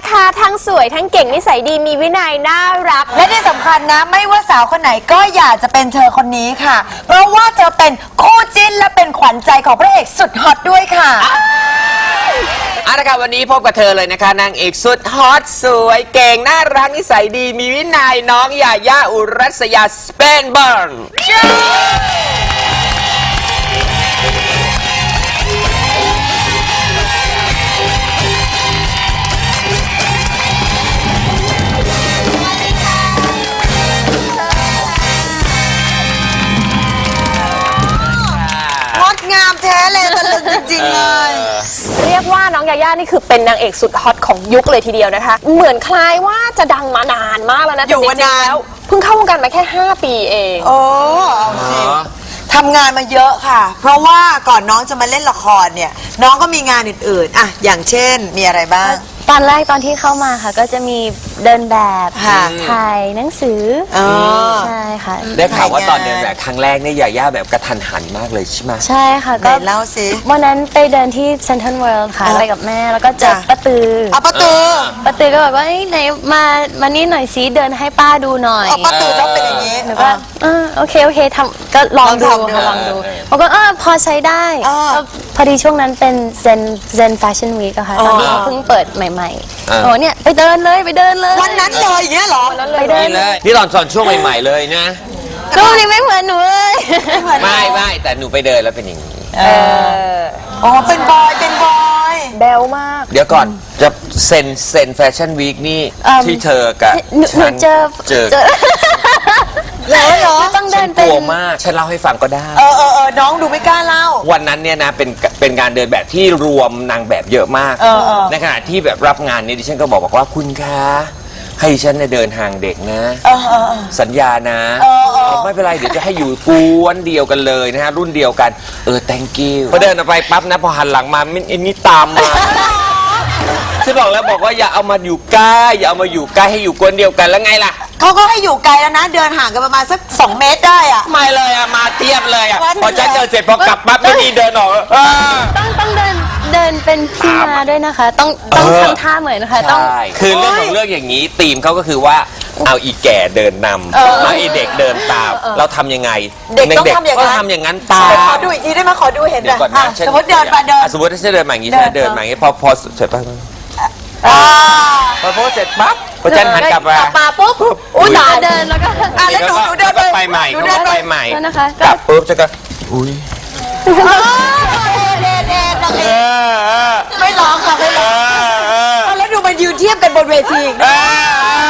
นะคะ ทั้งสวยทั้งเก่งนิสัยดีมีวินัยน่ารัก และที่สำคัญนะ ไม่ว่าสาวคนไหนก็อยากจะเป็นเธอคนนี้ค่ะ เพราะว่าเธอเป็นคู่จิ้นและเป็นขวัญใจของพระเอกสุดฮอตด้วยค่ะ เอาละครับวันนี้พบกับเธอเลยนะคะนางเอกสุดฮอตสวยเก่งน่ารักนิสัยดีมีวินัยน้องยาย่าอุรัสยาสเปนเบิร์น แท้เลยตะลึงจริงๆเลย เรียกว่าน้องยาย่านี่คือเป็นนางเอกสุดฮอตของยุคเลยทีเดียวนะคะ เหมือนคล้ายว่าจะดังมานานมากแล้วนะอยู่แต่จริงๆมานานแล้วเพิ่งเข้าวงการมาแค่ 5 ปีเอง โอ้เอาสิทำงานมาเยอะค่ะ เพราะว่าก่อนน้องจะมาเล่นละครเนี่ย น้องก็มีงานอื่นๆ อะ อย่างเช่นมีอะไรบ้าง ตอนแรกตอนที่เข้ามาค่ะ ก็จะมีเดินแบบค่ะถ่ายหนังสือออ๋อใช่ค่ะ ได้ข่าวว่าตอนเดินแบบครั้งแรกเนี่ยยาย่าแบบกระทันหันมากเลยใช่ไหม ใช่ค่ะไหนก็เล่าสิ วันนั้นไปเดินที่เซนทรัลเวิลด์ค่ะอ่าไปกับแม่แล้วก็เจอจ้ะ ป้าตือเอาประตูป้าตือก็บอกว่าเอ้ยไหนมามานี่หน่อยสิเดินให้ป้าดูหน่อย เอาประตูต้องเป็นอย่างนี้ หนูก็เออโอเค โอเคทำก็ลองดูลองทำดูค่ะลองดูบอกว่าเออพอใช้ได้อ่าก็พ อดีช่วงนั้นเป็นเซนเซนแฟชั่นวีคอะค่ะตอนที่อ๋อเขาเพิ่งเปิดใหม่อ่า ๆโอ้เนี่ยไปเดินเลยไปเดินเลยวันนั้นเลยอย่างเงี้ยเหรอ ไปเดินนี่เลยนี่ตอนสอนช่วงใหม่ ๆ เลยนะ รูปนี้ไม่เหมือนหนูเลยไม่ไม่แต่หนูไปเดินแล้วเป็นอย่างนี้ อ๋อ เป็นบอย เป็นบอย แบลมาก เดี๋ยวก่อนจะเซนเซนแฟชั่นวีคนี่ เอิ่ม ที่เธอกับหนูหนูฉันเจอเจอ เจอ แล้วเหรอต้องฉัเดินนกเป็น ลัวมากฉันเล่าให้ฟังก็ได้ เออเออเออน้องดูไม่กล้าเล่า วันนั้นเนี่ยนะเป็นเป็นการเดินแบบที่รวมนางแบบเยอะมาก เออเออในขณะที่แบบรับงานนี้ดิฉันก็บอกบอกว่าคุณคะให้ฉันเนี่ยเดินห่างเด็กนะ เออเออเออ สัญญานะเออเออ เอาไม่เป็นไรเดี๋ยวจะให้อยู่กวนเดียวกันเลยนะฮะรุ่นเดียวกัน เออ thank you พอเดินออกไปปั๊บนะพอหันหลังมามินอันนี้ตามมา ฉันบอกแล้วบอกว่าอย่าเอามาอยู่ใกล้อย่าเอามาอยู่ใกล้ให้อยู่กวนเดียวกันแล้วไงล่ะ เขาก็ให้อยู่ไกลแล้วนะ เดินห่างกันประมาณสัก2เมตรได้อะไม่เลยอะมาเทียบเลยอะวันพอฉันเดินเสร็จพอกลับปั๊บไม่มีเดินออกเออ ต้องต้องเดินเดินเป็นพี่มาด้วยนะคะ ต้องต้องเออ ทำท่าเหมือนนะคะ ต้องใช่คือเรื่องของเรื่องอย่างนี้ธีมเขาก็คือว่าเอาอีแก่เดินนำแล้วไอีเด็กเดินตามเราทำยังไงเด็กต้องทำอย่างก็นั้นทำอย่างนั้นตามเดี๋ยวขอดูอีกทีได้ไหมขอดูเห็นเดี๋ยวก่อนอะนะฉัสมมติเดินมาเดิน อะสมมติถ้าฉันเดินมาอย่างนี้ใช่ไหมเดินเดินมาอย่างนี้พอพอเสร็จปั๊บ อ่าพอโพสเสร็จปั๊บพอฉันหันกลับมา มาปุ๊บอุ้ยตายเดินแล้วก็อะแล้วหนูหนูเดินก็ไปใหม่หนูก็เดินไปใหม่ แล้วนะคะกลับปุ๊บฉันก็อุ้ยเดินเดินเดินเออเออไม่ร้องค่ะไม่เอร้องอเออเอาแล้วดูมันยืนเทียบกันบนเวทีอีกเอนะอแต่ก็ถื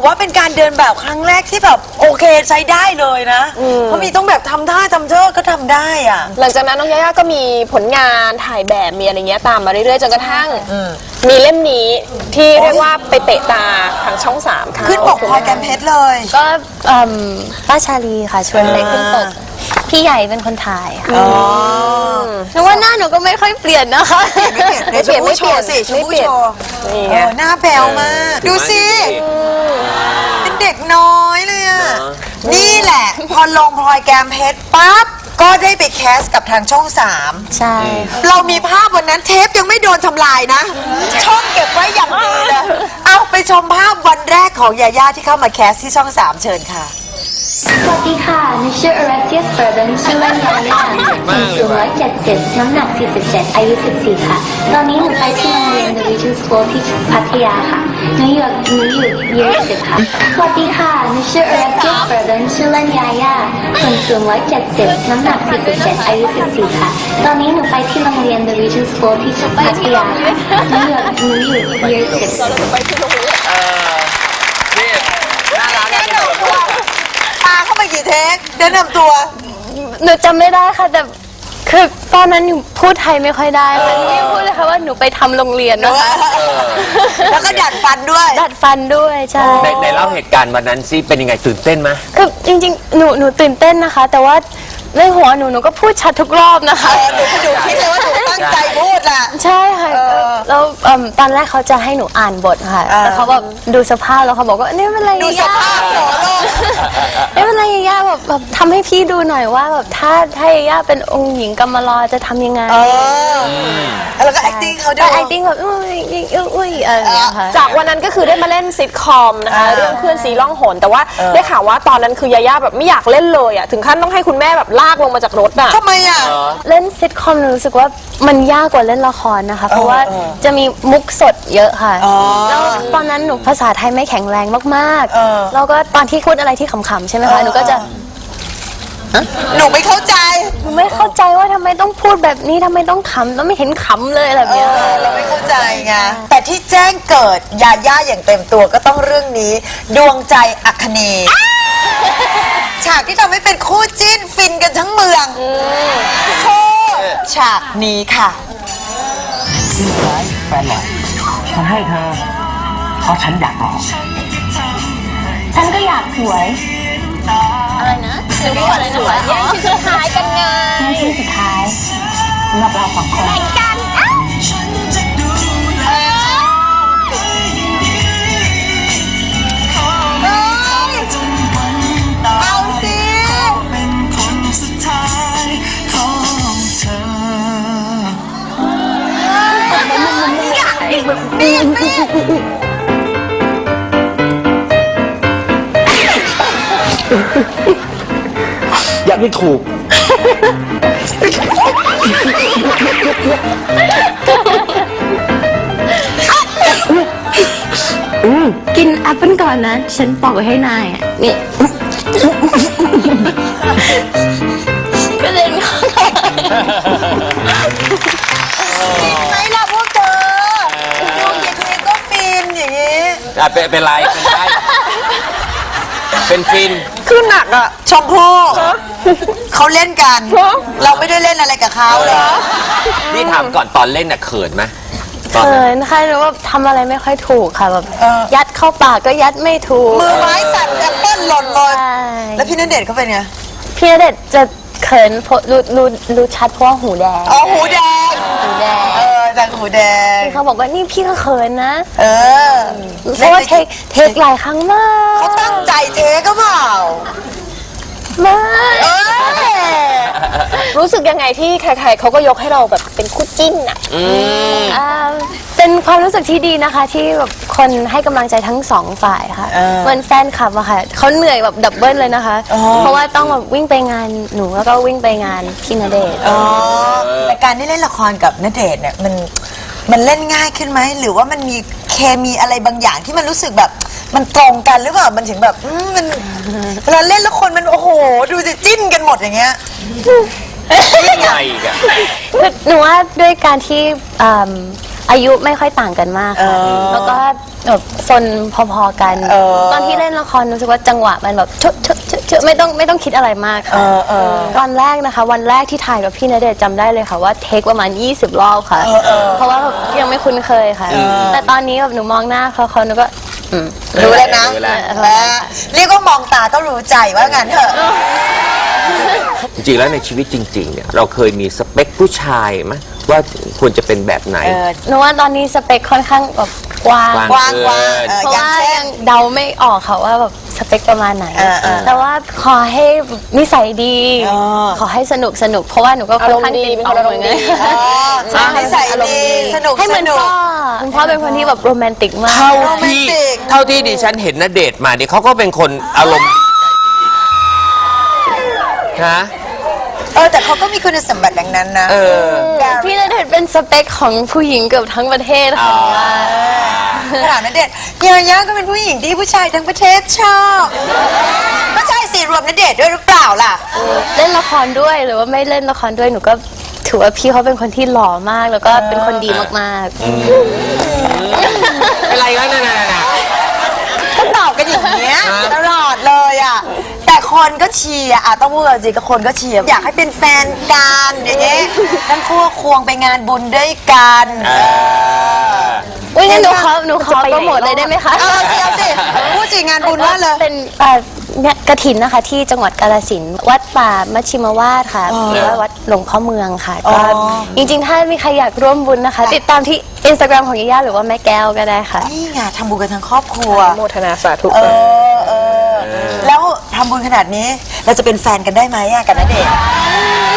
อว่าเป็นการเดินแบบครั้งแรกที่แบบโอเคใช้ได้เลยนะ เพราะมีต้องแบบทำท่าทำเท่อก็ทำได้อะ หลังจากนั้นน้องยาย่าก็มีผลงานถ่ายแบบมีอะไรเงี้ยตามมาเรื่อยๆจนกระทั่งมีเล่มนี้ที่เรียกว่าไปเตะตาทางช่องสามค่ะขึ้นปกพลอยแกมเพชรเลย ก็เอิ่มป้าชาลีค่ะชวนไปขึ้นปกพี่ใหญ่เป็นคนถ่ายค่ะหนูว่าหน้าหนูก็ไม่ค่อยเปลี่ยนนะคะ ไม่เปลี่ยนไม่เปลี่ยนไม่เปลี่ยนสิชมไม่พู่เปลี่ยนโชว์นี่เอไงอหน้าแป๋วมาก ดูสิเป็นเด็กน้อยเลยอะนี่แหละ พอลงพลอยแกมเพชรปั๊บ ก็ได้ไปแคสกับทางช่องสาม ใช่ค่ะเรามีภาพวันนั้นเทปยังไม่โดนทำลายนะ ช่องเก็บไว้อย่างดีเลย เอาไปชมภาพวันแรกของยาย่าที่เข้ามาแคสที่ช่องสามเชิญค่ะ สวัสดีค่ะหนูชื่อ Alexia Spurgeon ชื่อเล่นยาย่าสูง177น้ำหนัก47อายุ14ค่ะตอนนี้หนูไปที่โรงเรียน The Region School ที่พัทยาค่ะหนูอยู่หนูอยู่ year 10ค่ะสวัสดีค่ะหนูชื่อ Alexia Spurgeon ชื่อเล่นยาย่าส่วนสูง170 น้ำหนัก 47 อายุ 14 ค่ะ ตอนนี้หนูไปที่โรงเรียน The Region School ที่พัทยาค่ะหนูอยู่หนูอยู่ year 10นี่น่ารักนะ แนะนำตัวตาเข้ามากี่เทค แนะนำตัว หนูจำไม่ได้ค่ะ แต่คือตอนนั้นหนูพูดไทยไม่ค่อยได้ค่ะหนูยังพูดเลยค่ะว่าหนูไปทำโรงเรียนนะคะ แล้วก็ดัดฟันด้วย ดัดฟันด้วยใช่ ในในเล่าเหตุการณ์วันนั้นสิเป็นยังไงตื่นเต้นไหมคือจริงๆ หนูหนูตื่นเต้นนะคะ แต่ว่า ในหัวหนูหนูก็พูดชัดทุกรอบนะคะเออหนูก็ดูคิดเลยว่าหนูตั้งใจพูดแหละใช่ค่ะเออแล้วเอิ่มตอนแรกเขาจะให้หนูอ่านบทค่ะอ่าแล้วเขาแบบดูสภาพแล้วเขาบอกว่านี่เป็นไรดูสย่าภาพหัวลูกไม่เป็นไรย่าแบบแบบทำให้พี่ดูหน่อยว่าแบบถ้าถ้าย่าเป็นองค์หญิงกำมารอจะทำยังไงเออแล้วก็ acting เขาด้แต่วย acting แบบอุ้ยอุ้ยอุ้ยอุ้ยอะไรอย่างเงี้ยค่ะ จากวันนั้นก็คือได้มาเล่นซิทคอมนะคะ เรื่องเพื่อนซีล่องหน แต่ว่าได้ข่าวว่าตอนนั้นคือยาย่าแบบไม่อยากเล่นเลยอะ ถึงขั้นต้องให้คุณแม่แบบลากลงมาจากรถอะทำไมอะ เล่นซิทคอมหนูรู้สึกว่ามันยากกว่าเล่นละครนะคะ เพราะว่าจะมีมุกสดเยอะค่ะแล้วตอนนั้นหนูภาษาไทยไม่แข็งแรงมากเออ ๆแล้วก็ตอนที่พูดอะไรที่ขำๆใช่ไหมคะหนูก็จะหนูไม่เข้าใจ หนูไม่เข้าใจว่าทำไมต้องพูดแบบนี้ทำไมต้องขำแล้วไม่เห็นขำเลยอะไรแบบเอเนี้ยอค่ะเราไม่เข้าใจไง แต่ที่แจ้งเกิดยาย่าอย่างเต็มตัวก็ต้องเรื่องนี้ ดวงใจอัคเนย์ ฉากที่ทำให้เป็นคู่จิ้นฟินกันทั้งเมืองคือฉากนี้ค่ะแฟนหล่อฉันให้เธอ เพราะฉันอยากหล่อฉันก็อยากสวย อะไรนะหนูพูดอะไรนะแย่งชิ้นสุดท้ายกันไงในที่สุดท้ายสำหรับเราสองคน อยากไม่ถูก กินแอปเปิลก่อนนะ ฉันปอกไว้ให้นายอะ นี่ก็เลยไม่เข้าใจไหมล่ะพวกเธอดูกี่ทีก็ฟินอย่างนี้ อะเป็นเป็นไรเป็นไร เป็นฟิน คือหนักอะชมพู่เขาเล่นกัน เราไม่ได้เล่นอะไรกับเขาเลย นี่ถามก่อนตอนเล่นน่ะเขินไหมตอนเขินั้นนค่ะหนูว่าทำอะไรไม่ค่อยถูกค่ะแบบเออ ยัดเข้าปากก็ยัดไม่ถูกมือไม้สั่นแอปเปิ้ลหล่นเลยใช่แล้วพี่ณเดชน์เขาเป็นไงพี่ณเดชน์จะเขินเพราะรู้รู้รู้ชัดเพราะว่าหูแดงอ๋อหูแดงหูแดงเออ จากหูแดง เขาบอกว่านี่พี่ก็เขินนะเออเพราะว่าเทคเทคหลายครั้งมากเขาตั้งใจเทก็เปล่ามากเออรู้สึกยังไงที่ใครๆเขาก็ยกให้เราแบบเป็นคู่จิ้นอะอ่า เป็นความรู้สึกที่ดีนะคะ ที่แบบคนให้กำลังใจทั้งสองฝ่ายค่ะเออเหมือนแฟนคลับอะค่ะเขาเหนื่อยแบบดับเบิลเลยนะคะเพราะว่าต้องแบบวิ่งไปงานหนูแล้วก็วิ่งไปงานพี่ณเดชน์อ๋อแต่การที่เล่นละครกับณเดชน์เนี่ยมันมันเล่นง่ายขึ้นไหมหรือว่ามันมีเคมีอะไรบางอย่างที่มันรู้สึกแบบ มันตรงกันหรือเปล่ามันถึงแบบอืมมันเวลาเล่นแล้วคนมันโอ้โห ดูสิจิ้นกันหมดอย่างเงี้ยยังไงอีกอะ คือหนูว่าด้วยการที่อืม อายุไม่ค่อยต่างกันมากค่ะแล้วก็แบบซนพอๆกัน เออ ตอนที่เล่นละครรู้สึกว่าจังหวะมันแบบชุดชุดชุดชุดไม่ต้องไม่ต้องคิดอะไรมากค่ะเออเออ ตอนแรกนะคะ วันแรกที่ถ่ายกับพี่ณเดชน์จำได้เลยค่ะว่าเทคประมาณ 20 รอบค่ะ เพราะว่าแบบยังไม่คุ้นเคยค่ะ แต่ตอนนี้แบบหนูมองหน้าเขาเขาหนูก็อืม รู้แล้วนะรู้แล้ว เออเรียกว่ามองตาต้องรู้ใจว่างั้นเถอะ จริงๆแล้วในชีวิตจริงๆเนี่ยเราเคยมีสเปคผู้ชายไหม ว่าควรจะเป็นแบบไหนหนูว่าตอนนี้สเปคค่อนข้างแบบกว้างกว้างกว้างๆเออเพราะอย่างว่าเช่นยังเดาไม่ออกค่ะว่าแบบสเปคประมาณไหน เออเออแต่ว่าขอให้นิสัยดี อ๋อ ขอให้สนุกสนุกเพราะว่าหนูก็ค่อนข้างอารมณ์ดีติเป็นคนอารมณ์ดีอ๋อนิสัยดีสนุกให้เหสมือนนุก พ่อคุณพ่อเป็นคนที่แบบโรแมนติกมาก เท่าโรแมนที่ติก เท่าที่ดิฉันเห็นนเดชน์มาเนี่ยเขาก็เป็นคนอารมณ์ดีฮะ เออแต่เขาก็มีคุณสมบัติดังนั้นนะเออ พี่ณเดชน์เป็นสเปคของผู้หญิงเกือบทั้งประเทศค่ะว่าขนาดนั้นเด็ดยาย่าก็เป็นผู้หญิงที่ผู้ชายทั้งประเทศชอบก็ใช่สิรวมนเดชน์ด้วยหรือเปล่าล่ะ เล่นละครด้วยหรือว่าไม่เล่นละครด้วยหนูก็ถือว่าพี่เขาเป็นคนที่หล่อมากแล้วก็เป็นคนดีมากๆเป็นไรกันนั่นน่ะก็ตอบกันอย่างเงี้ยตลอดเลยอะแต่ คนก็เชียร์อะต้องพูดจริงก็คนก็เชียร์อยากให้เป็นแฟนกันอย่างเงี้ยทั้งคู่ควงไปงานบุญด้วยกันเอออุ้ยงั้นหนูขอหนูขอโปรโมทเลยได้ไหมคะเอาสิเอาสิพูดสิงานบุญว่าเลยเป็นเอ่อกระถินนะคะที่จังหวัดกาฬสินธุ์วัดป่ามัชชิมวาสค่ะหรือว่าวัดหลวงพ่อเมืองค่ะก็จริงๆ ถ้ามีใครอยากร่วมบุญนะคะ ติดตามที่อินสตาแกรมของย่าๆหรือว่าแม่แก้วก็ได้ค่ะนี่ไงทำบุญกันทั้งครอบครัวโมทนาสาธุเออเออแล้วพ ทำบุญขนาดนี้ เราจะเป็นแฟนกันได้ไหมอะกับณเดชน์